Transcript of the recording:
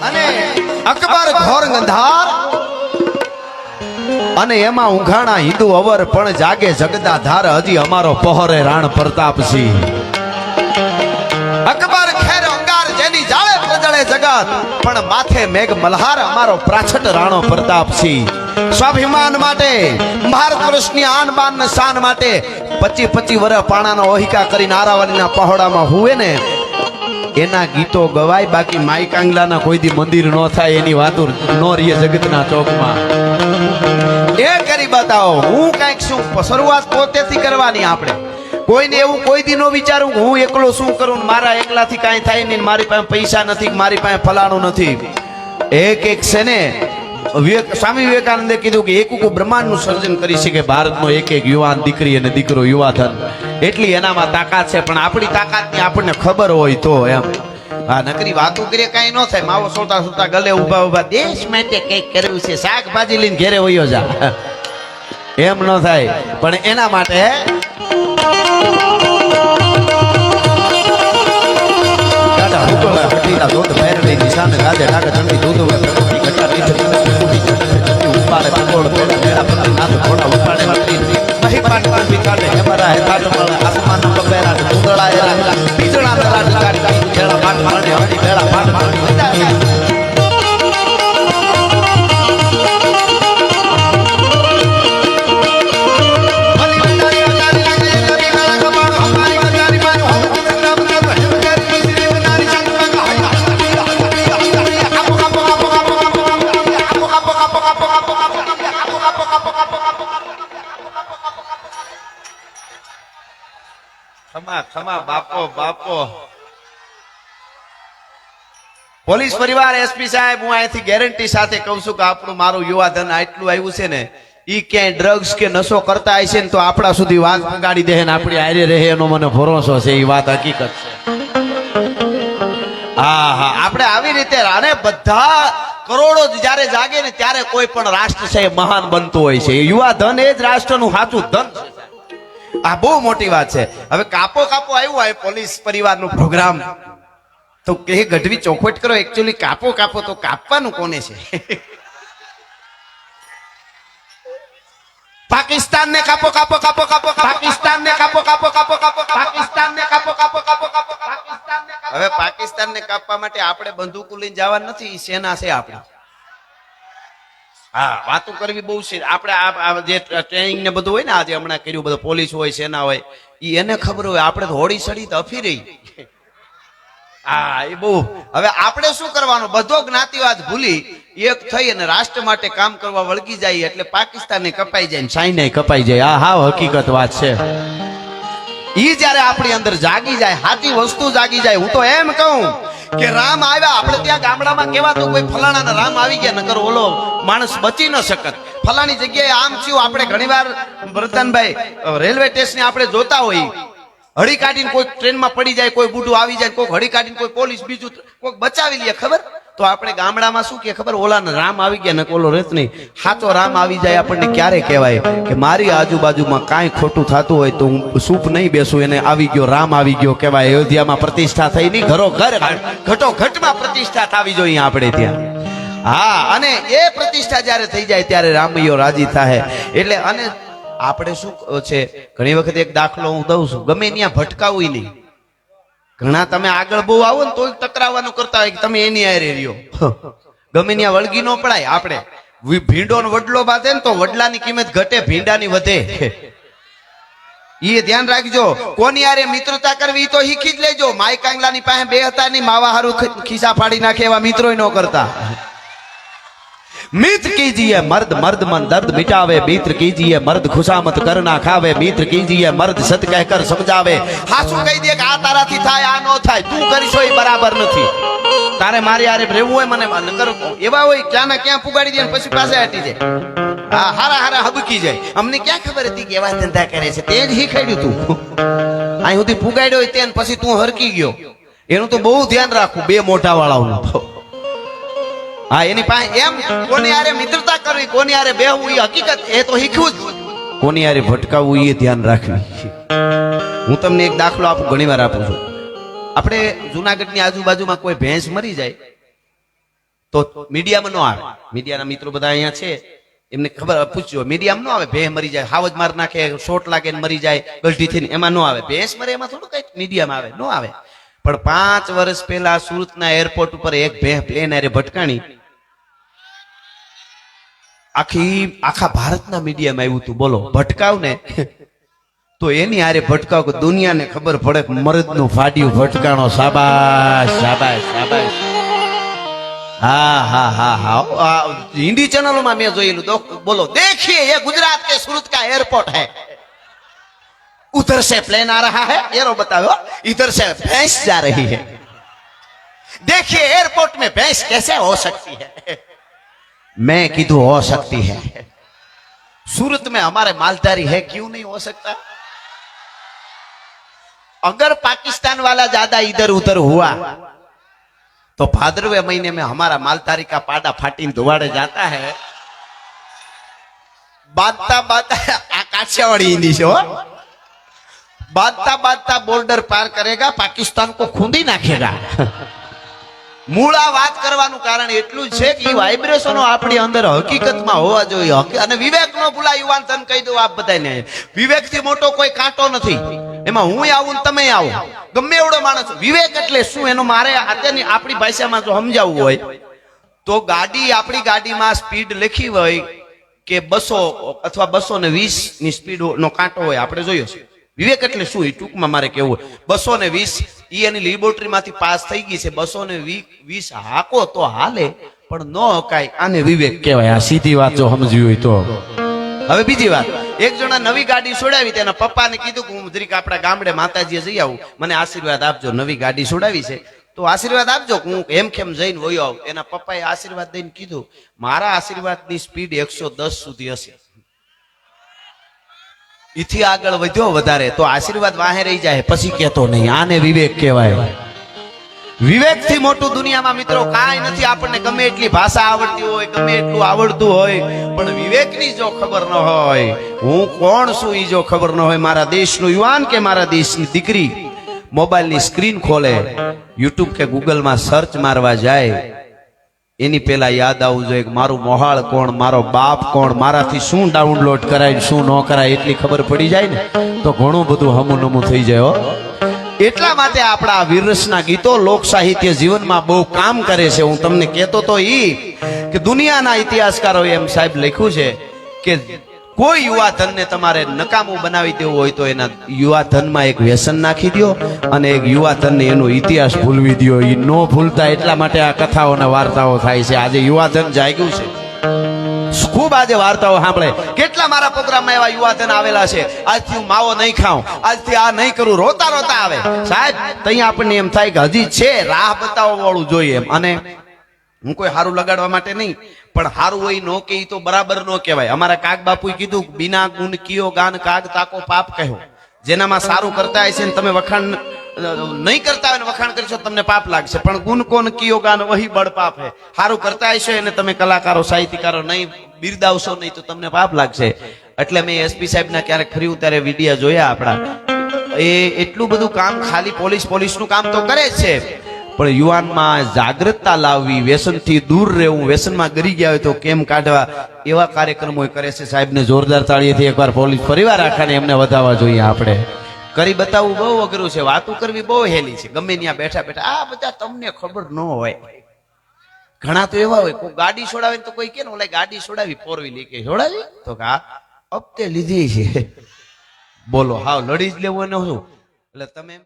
અને અકબર ઘોર ગંધાર અને એમાં ઉઘાણા હિન્દુ અવર પણ જાગે જગદા ધાર હજી અમારો પહોરે રાણ પ્રતાપસિંહ અકબર ખેર અંગાર જેની જાળે પ્રજળે જગત પણ માથે મેઘ મલ્હાર અમારો પ્રાછટ રાણો પ્રતાપસિંહ સ્વાભિમાન માટે ભારત વર્ષની આન બાન શાન માટે પચી પચી વર્ષ પાણાનો ઓહિકા કરીને આરાવલીના પહોળામાં હુએ ને એના ગીતો ગવાય, બાકી માઈ કાંગલાના કોઈ દી મંદિર ન થાય એની વાતો ન રહીએ જગતના ચોકમાં. એ કરી બતાવો, હું કંઈક શું શરૂઆત પોતેથી કરવાની આપણે. કોઈને એવું કોઈ દી નો વિચારું હું એકલો શું કરું મારા એકલાથી કાંઈ થાય નહીં મારી પાસે પૈસા નથી મારી પાસે ફલાણું નથી. એક એક છે ને સ્વામી વિવેકાનંદે કીધું કે એક બ્રહ્માંડનું સર્જન કરી શકે, ભારતનો એક એક યુવાન દીકરી અને દીકરો યુવાધન. એટલી એનામાં તાકાત છે, પણ આપણી તાકાતની આપણને ખબર હોય તો એમ. હા નકરી વાતો કરીએ કાંઈ ન થાય, માવો સોતા સોતા ગલે ઊભા ઊભા, દેશ માટે કંઈક કર્યું છે, શાકભાજી લઈને ઘેરે વયો જા. એમ ન થાય, પણ એના માટે હટીલા દોત પહેરવી નિશાન ગાજે ડાકા ચંડી દૂધ ઘટા ચંડી ઉપાડે પકોડ પેડા મેળા નાથ ઘોડા ઉપાડે વાતી મહી પાટ બિચાડે હેમરા હે કાટ મળે આસમાન બાપો બાપો. પોલીસ પરિવાર એસપી સાહેબ, હું અહીંથી ગેરંટી સાથે કહું છું કે આપણું મારું યુવાધન આટલું આવ્યું છે ને એ ક્યાંય ડ્રગ્સ કે નશો કરતા હશે ને, તો આપણા સુધી વાત પગાડી દે ને આપણી આરે રહે એનો મને ભરોસો છે એ વાત હકીકત છે. હા હા. આપણે આવી રીતે અને બધા કરોડો જ્યારે જાગે ને ત્યારે કોઈ પણ રાષ્ટ્ર છે એ મહાન બનતું હોય છે. યુવા ધન એ જ રાષ્ટ્રનું સાચું ધન છે. આ બહુ મોટી વાત છે હવે કાપો કાપો આવ્યું હોય પોલીસ પરિવારનો પ્રોગ્રામ તો કે ગઢવી ચોખવટ કરો એકચ્યુઅલી કાપો કાપો તો કાપવાનું કોને છે પાકિસ્તાન ને કાપો કાપો કાપો કાપો પાકિસ્તાન ને કાપો કાપો કાપો કાપો પાકિસ્તાન ને કાપો કાપો કાપો કાપો પાકિસ્તાન હવે પાકિસ્તાન ને કાપવા માટે આપણે બંદૂકો લઈને જવા નથી સેના છે આપણી હા, વાતો કરવી બહુ છે. આપણે આ જે ટ્રેનિંગ ને બધું હોય ને, આજે હમણાં કર્યું, બધું પોલીસ હોય, સેના હોય, ઈ એને ખબર હોય, આપણે હોડી સડી તો અફી રહી. હા, એ બહુ. હવે આપણે શું કરવાનું? બધો જ્ઞાતિવાદ ભૂલી એક થઈ અને રાષ્ટ્ર માટે કામ કરવા વળગી જાય એટલે પાકિસ્તાન ને કપાઈ જાય ચાઇના કપાઈ જાય. આ હા હકીકત વાત છે. ઈ જ્યારે આપણી અંદર જાગી જાય સાચી વસ્તુ જાગી જાય, હું તો એમ કહું કે રામ આવ્યા. આપણે ત્યાં ગામડામાં કેવા તો કોઈ ફલાણા રામ આવી ગયા, નકર ઓલો માણસ બચી ન શકત. ફલાણી જગ્યાએ આમ થયું, આપણે ઘણીવાર બ્રતનભાઈ રેલવે સ્ટેશને આપણે જોતા હોઈએ હળી કાઢીને કોઈ ટ્રેનમાં પડી જાય, કોઈ બુઢું આવી જાય કોઈ હળી કાઢીને કોઈ પોલીસ બીજું કોઈ બચાવી લે, ખબર? તો આપણે ગામડામાં શું કે, ખબર? ઓલા રામ આવી ગયા ને ઓલો રેત નહીં. સાચો રામ આવી જાય, આપણને ક્યારે કહેવાય કે મારી આજુબાજુમાં કાંઈ ખોટું થતું હોય તો હું સૂપ નહીં બેસું, એને આવી ગયો, રામ આવી ગયો કહેવાય. અયોધ્યામાં પ્રતિષ્ઠા થઈ નહીં, ઘરો ઘર ઘટો ઘટમાં પ્રતિષ્ઠા થવી જોઈએ આપણે ત્યાં. હા, અને એ પ્રતિષ્ઠા જ્યારે થઈ જાય ત્યારે રામૈયો રાજી થાય. એટલે અને આપણે શું છે, ઘણી વખત એક દાખલો હું દઉં છું. ગમે ત્યાં ભટકાવું નહીં. ઘણા તમે આગળ બહુ આવો ને તોય ટકરાવવાનું કરતા હોય કે તમે એની આરે રહ્યો. ગમે ત્યાં વળગી નો પડાય આપણે. ભીંડો વડલો બાંધે ને તો વડલાની કિંમત ઘટે, ભીંડાની વધે. એ ધ્યાન રાખજો. કોની આરે મિત્રતા કરવી તો શીખી જ લેજો. માય કાંગલાની પાસે બે હતા ની માવા હારું ખિસ્સા ફાડી નાખે એવા મિત્રો ન કરતા. મિત્ર કીજીએ મર્દ મર્દ મન દર્દ મિટાવે મિત્ર કીજીએ મર્દ ખુશામત કરના ખાવે મિત્ર કીજીએ મર્દ સત કહે કર સમજાવે. હાસુ કહી દે કે આ તારાથી થાય, આ નો થાય, તું કરીશો એ બરાબર નથી. તારે મારી આરે રહેવું હોય, મને નકર એવા હોય ક્યાં ના ક્યાં પુગાડી દે પછી પાસે હટી જાય. હા, હારા હારા હબકી જાય. અમને ક્યાં ખબર હતી કે એવા ધંધા કરે છે? તે જ શીખાડ્યું તું. અહીં સુધી પુગાડ્યો હોય તેને પછી તું હરકી ગયો. એનું તો બહુ ધ્યાન રાખું બે મોટા વાળાઓનું હા, એની પાસે એમ, કોની હારે મિત્રતા કરવી, કોની હારે બેહવું એ હકીકત, એ તો શીખવું જ. કોની હારે ભટકાવવું એ ધ્યાન રાખવી. હું તમને એક દાખલો આપું, ઘણી વાર આપું છું. આપણે જુનાગઢની આજુબાજુમાં કોઈ ભેંસ મરી જાય, તો મીડિયામાં ન આવે. મીડિયાના મિત્રો બધા અહીંયા છે, એમને ખબર, પૂછજો, મીડિયામાં ન આવે ભેહ મરી જાય, હાવજ માર નાખે, શોટ લાગે ને મરી જાય ગલટી થઈને, એમાં ન આવે. ભેંસ મરે એમાં થોડું કઈ મીડિયામાં આવે, ન આવે. પણ પાંચ વર્ષ પહેલા સુરતના એરપોર્ટ ઉપર એક ભેહ પ્લેન આરે ભટકાણી આખી આખા ભારતના મીડિયામાં આવ્યું હતું બોલો ભટકાવ ને તો એની હારે ભટકાવ કે દુનિયાને ખબર પડે કે મરદનું ફાડ્યું ભટકાણો શાબાશ શાબાશ શાબાશ હા હા હા હા આ હિન્દી ચેનલોમાં મેં જોયેલું દો- બોલો देखिए ये गुजरात के सूरत का एयरपोर्ट है उधर से प्लेन आ रहा है एरो बताओ इधर से भैंस जा रही है देखिए एयरपोर्ट में भैंस कैसे हो सकती है मैं कीधु हो सकती है सूरत में हमारे मालधारी है क्यों नहीं हो सकता अगर पाकिस्तान वाला ज्यादा इधर उधर हुआ तो भादरवे महीने में हमारा मालधारी का पाडा फाटी धुआड़े जाता है बांधता बांधता आ काठियावाड़ी हिंदी से हो बांधता बांधता बॉर्डर पार करेगा पाकिस्तान को खूंदी નાખેગા મૂળ આ વાત કરવાનું કારણ એટલું છે કે વાઇબ્રેશનો આપણી અંદર હકીકતમાં હોવા જોઈએ. અને વિવેક નો ભૂલા યુવાન તને કહી દઉં આપ બધાને વિવેકથી મોટો કોઈ કાંટો નથી. એમાં હું આવું ને તમે આવો. ગમે એવડો માણસ વિવેક એટલે શું? એનો મારે અત્યારની આપણી ભાષામાં જો સમજાવવું હોય, તો ગાડી આપણી ગાડીમાં સ્પીડ લખી હોય કે બસો અથવા બસો ને વીસની સ્પીડ નો કાંટો હોય. આપણે જોયો છે. વિવેક એટલે શું? એ ટૂંકમાં મારે કેવું બસો ને વીસ, ઈ એની લેબોરેટરીમાંથી પાસ થઈ ગઈ છે. બસો ને વીસ હાકો તો હાલે, પણ ન હકાય આને વિવેક કહેવાય. આ સીધી વાત જો સમજવી હોય તો. હવે બીજી વાત. એક જણા નવી ગાડી છોડાવી તેના પપ્પાને કીધું કે હું જરીક આપણા ગામડે માતાજીએ જઈ આવું. મને આશીર્વાદ આપજો, નવી ગાડી છોડાવી છે. તો આશીર્વાદ આપજો હું એમ કેમ જઈને વયો આવું? એના પપ્પાએ આશીર્વાદ દઈને કીધું, મારા આશીર્વાદની સ્પીડ એકસો દસ સુધી હશે. ઈથી આગળ વધ્યો વધારે તો આશીર્વાદ વાહે રહી જાય, પછી કહેતો નહીં. આને વિવેક કહેવાય. વિવેકથી મોટું દુનિયામાં મિત્રો કાંઈ નથી. આપણને ગમે એટલી ભાષા આવડતી હોય, ગમે એટલું આવડતું હોય, પણ વિવેકની જો ખબર ન હોય, હું કોણ છું એ જો ખબર ન હોય? મારા દેશનો યુવાન કે મારા દેશની દીકરી? મોબાઈલની સ્ક્રીન ખોલે, યુટ્યુબ કે ગૂગલમાં સર્ચ મારવા જાય એની પેલા યાદ આવવું જોઈએ કે મારું મોહાળ કોણ, મારો બાપ કોણ, મારાથી શું ડાઉનલોડ કરાય શું ન કરાય એટલી ખબર પડી જાય ને, તો ઘણું બધું હમું નમું થઈ જાય હો. એટલા માટે આપણા વિરસના ગીતો લોક સાહિત્ય જીવનમાં બહુ કામ કરે છે. હું તમને કહેતો તો ઈ કે દુનિયાના ઇતિહાસકારોએ એમ સાહેબ લખ્યું છે કે કોઈ યુવા ધનને તમારે નકામું બનાવી દેવું હોય તો એના યુવા ધનમાં એક વ્યસન નાખી દો અને એક યુવા ધનને એનો ઇતિહાસ ભૂલવી દો એ ન ભૂલતા એટલા માટે આ કથાઓ અને વાર્તાઓ થાય છે. આજે યુવા ધન જાગ્યું છે. ખૂબ આજે વાર્તાઓ સાંભળે. કેટલા મારા પ્રોગ્રામમાં એવા યુવાધન આવેલા છે. આજથી હું માવો નહીં ખાઉં. આજથી આ નહીં કરું. રોતા રોતા આવે. સાહેબ તઈ આપણને એમ થાય કે હજી છે. રાહ બતાવવા વાળું જોઈએ અને હું કોઈ સારું લગાડવા માટે નહીં. પણ હારું હોય નો કે તો બરાબર નો કહેવાય. અમારા કાગ બાપુએ કીધું, બિના ગુણ કિયો ગાન કાગ તાકો પાપ કહ્યો જેનામાં સારું કરતા હશે ને તમે વખાણ નહીં કરતા હોય વખાણ કરશો તમને પાપ લાગશે. પણ ગુણ કોણ કિયો ગાન, વહી બળ પાપ હે. સારું કરતા હશે અને તમે કલાકારો, સાહિત્યકારો નહીં, બિરદાવશો નહીં તો તમને પાપ લાગશે. એટલે મેં એસપી સાહેબના ક્યારેક ફર્યું ત્યારે વિડીયા જોયા આપણા. એ એટલું બધું કામ ખાલી પોલીસ, પોલીસનું કામ તો કરે જ છે. પણ યુવાનમાં જાગૃતતા લાવવી, વ્યસનથી દૂર રહેવું, વ્યસનમાં ગરી ગયા હોય તો કેમ કાઢવા? એવા કાર્યક્રમો કરે છે સાહેબને જોરદાર તાળીએથી એકવાર પોલીસ પરિવાર આખાને એમને વધાવવા જોઈએ આપણે. કરી બતાવવું બહુ અઘરું છે, વાતો કરવી બહુ હેલી છે. ગમે ત્યાં બેઠા બેઠા, આ બધા તમને ખબર ન હોય. ઘણા તો એવા હોય, કોઈ ગાડી છોડાવે તો કોઈ કે ઓલા ગાડી છોડાવી ફોર વ્હીલ કે છોડાવી? તો કે, આ હપ્તે લીધી છે. બોલો, હાવ, લડી જ લેવું એને શું? એટલે તમે એમ